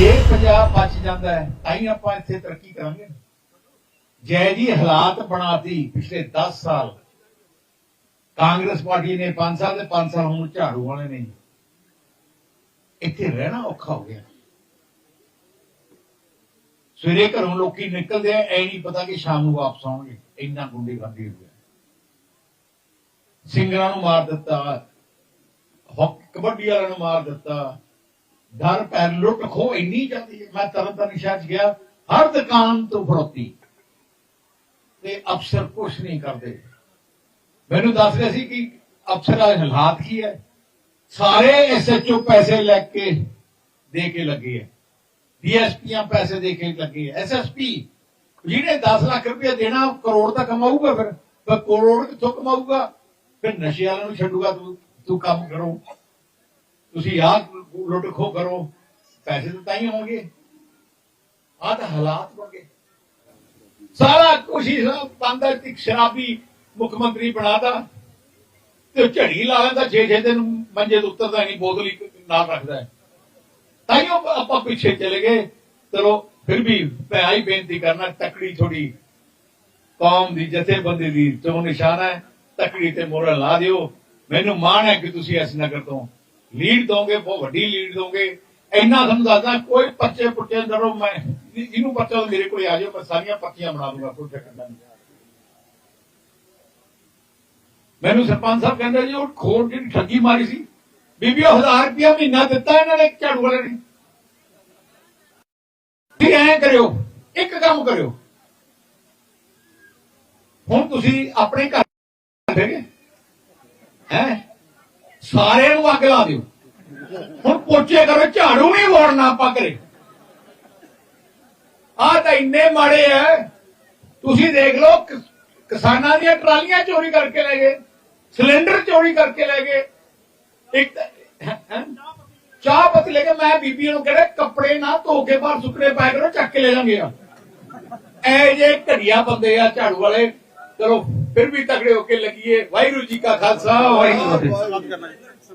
ਜੇ ਪੰਜਾਬ ਬਚ ਜਾਂਦਾ ਹੈ, ਤਾਂ ਹੀ ਆਪਾਂ ਇੱਥੇ ਤਰੱਕੀ ਕਰਾਂਗੇ। ਜੈ ਜੀ, ਹਾਲਾਤ ਬਣਾਤੀ ਪਿਛਲੇ 10 ਸਾਲ। ਕਾਂਗਰਸ ਪਾਰਟੀ ਨੇ 5 ਸਾਲ ਦੇ 5 ਸਾਲ, ਹੁਣ ਝਾੜੂ ਵਾਲੇ ਨੇ। ਇੱਥੇ ਰਹਿਣਾ ਔਖਾ ਹੋ ਗਿਆ। ਸਵੇਰੇ ਘਰੋਂ ਲੋਕੀ ਨਿਕਲਦੇ ਆ ਐ ਨਹੀਂ ਪਤਾ ਕਿ ਸ਼ਾਮ ਨੂੰ ਵਾਪਸ ਆਉਣਗੇ। ਇੰਨਾ ਗੁੰਡੇ ਗਾਂਦੀ ਹੋ ਗਿਆ। ਸਿੰਗਰਾਂ ਨੂੰ ਮਾਰ ਦਿੱਤਾ ਕਬੱਡੀ ਵਾਲਿਆਂ ਨੂੰ ਮਾਰ ਦਿੱਤਾ। ਡਰ ਪੈਰ ਲੁੱਟ ਖੋ ਇੰਨੀ ਜਾਂਦੀ ਹੈ, ਮੈਂ ਤਰਨਤਾਰਨ ਸ਼ਹਿਰ ਗਿਆ, ਹਰ ਦੁਕਾਨ ਤੋਂ ਫੜੋਤੀ। ਤੇ ਅਫਸਰ ਕੁਛ ਨਹੀਂ ਕਰਦੇ। ਮੈਨੂੰ ਦੱਸ ਰਹੇ ਸੀ ਕਿ ਅਫਸਰਾਂ ਦੇ ਹਾਲਾਤ ਕੀ ਹੈ? ਸਾਰੇ ਐਸਐਚਓ ਪੈਸੇ ਲੈ ਕੇ ਦੇ ਕੇ ਲੱਗੇ ਹੈ। ਡੀਐਸਪੀਆਂ ਪੈਸੇ ਦੇ ਕੇ ਲੱਗੇ ਹੈ। ਐਸਐਸਪੀ ਜਿਹਨੇ 10 ਲੱਖ ਰੁਪਏ ਦੇਣਾ ਕਰੋੜ ਤਾਂ ਕਮਾਊਗਾ ਫਿਰ। ਪਰ ਕਰੋੜ ਕਿੱਥੋਂ ਕਮਾਊਗਾ? ਫਿਰ ਨਸ਼ੇ ਵਾਲਿਆਂ ਨੂੰ ਛੱਡੂਗਾ, ਤੂੰ ਤੂੰ ਕੰਮ ਕਰੋ। ਤੁਸੀਂ ਆਹ ਲੁੱਟ ਖੋ ਕਰੋ, ਪੈਸੇ ਤਾਂ ਤਾਂ ਹੀ ਹੋਣਗੇ। ਆਹ ਤਾਂ ਹਾਲਾਤ ਬਣ ਸਾਰਾ ਕੁਛ ਹੀ ਬੰਦਾ ਇੱਕ ਸ਼ਰਾਬੀ ਮੁੱਖ ਮੰਤਰੀ ਬਣਾਦਾ ਤੇ ਝੜੀ ਲਾ ਲੈਂਦਾ 6-6 ਦਿਨ ਮੰਜੇ ਤੋਂ ਉੱਤਰਦਾ ਨਹੀਂ, ਬੋਤਲ ਹੀ ਨਾਲ ਰੱਖਦਾ ਤਾਂ ਹੀ ਉਹ ਆਪਾਂ ਪਿੱਛੇ ਚਲੇ ਗਏ। ਚਲੋ, ਫਿਰ ਵੀ ਮੈਂ ਆਈ ਬੇਨਤੀ ਕਰਨਾ, ਤਕੜੀ ਥੋੜੀ ਕੌਮ ਦੀ ਜਥੇਬੰਦੀ ਦੀ ਚੋਣ ਨਿਸ਼ਾਨ ਹੈ, ਤਕੜੀ ਤੇ ਮੋਹਰ ਲਾ ਦਿਓ। ਮੈਨੂੰ ਮਾਣ ਹੈ ਕਿ ਤੁਸੀਂ ਇਸ ਨਗਰ ਤੋਂ ਲੀਡ ਦੋਗੇ, ਬਹੁਤ ਵੱਡੀ ਲੀਡ ਦੋਗੇ। ਇੰਨਾ ਤੁਹਾਨੂੰ ਦੱਸਦਾ, ਕੋਈ ਪਰਚੇ ਪੁੱਟੇ ਡਰੋ ਮੈਂ ਇਹਨੂੰ ਪਰਚਾ ਮੇਰੇ ਕੋਲ ਆ ਜਾਓ, ਮੈਂ ਸਾਰੀਆਂ ਪਰਚੀਆਂ ਬਣਾ ਦੂੰਗਾ, ਕੋਈ ਚੱਕਰ ਨਹੀਂ ਮੈਨੂੰ ਸਰਪੰਚ ਸਾਹਿਬ ਕਹਿੰਦੇ ਜੀ, ਉਹ ਖੋਰ ਜਿਹੜੀ ਠੱਗੀ ਮਾਰੀ ਸੀ, ਬੀਬੀ ਉਹ 1000 ਰੁਪਇਆ ਮਹੀਨਾ ਦਿੱਤਾ ਇਹਨਾਂ ਨੇ, ਝਾੜੂ ਵਾਲੇ ਨੇ। ਵੀ ਐਂ ਕਰਿਓ, ਇੱਕ ਕੰਮ ਕਰਿਓ। ਹੁਣ ਤੁਸੀਂ ਆਪਣੇ ਘਰ ਬੈਠੇ ਹੈ? ਸਾਰਿਆਂ ਨੂੰ ਅੱਗ ਲਾ ਦਿਓ। ਹੁਣ ਪੋਚੇ ਕਰੋ, ਝਾੜੂ ਨਹੀਂ ਵੜਨਾ ਆਪਾਂ ਕਰੇ ਆ ਤਾਂ ਇੰਨੇ ਮਾੜੇ ਐ। ਤੁਸੀਂ ਦੇਖ ਲਓ ਕਿਸਾਨਾਂ ਦੀਆਂ ਟਰਾਲੀਆਂ ਚੋਰੀ ਕਰਕੇ ਲੈ ਗਏ, ਸਿਲੰਡਰ ਚੋਰੀ ਕਰਕੇ ਲੈ ਗਏ। ਇੱਕ ਚਾਹ ਪਤੀ ਲੈ ਕੇ ਮੈਂ ਬੀਬੀਆਂ ਨੂੰ ਕਹਿੰਦਾ ਕੱਪੜੇ ਨਾ ਧੋ ਕੇ ਬਾਹਰ ਸੁੱਕਣੇ ਪਾਇਆ ਕਰੋ, ਚੱਕ ਕੇ ਲੈ ਜਾਣਗੇ ਆ। ਐ ਜੇ ਘੜੀਆ ਬੰਦੇ ਆ, ਝਾੜੂ ਵਾਲੇ, ਚਲੋ। ਫਿਰ ਵੀ ਤਗੜੇ ਹੋ ਕੇ ਲੱਗੀਏ ਵਾਹਿਗੁਰੂ ਜੀ ਕਾ ਖਾਲਸਾ ਵਾਹਿਗੁਰੂ ਜੀ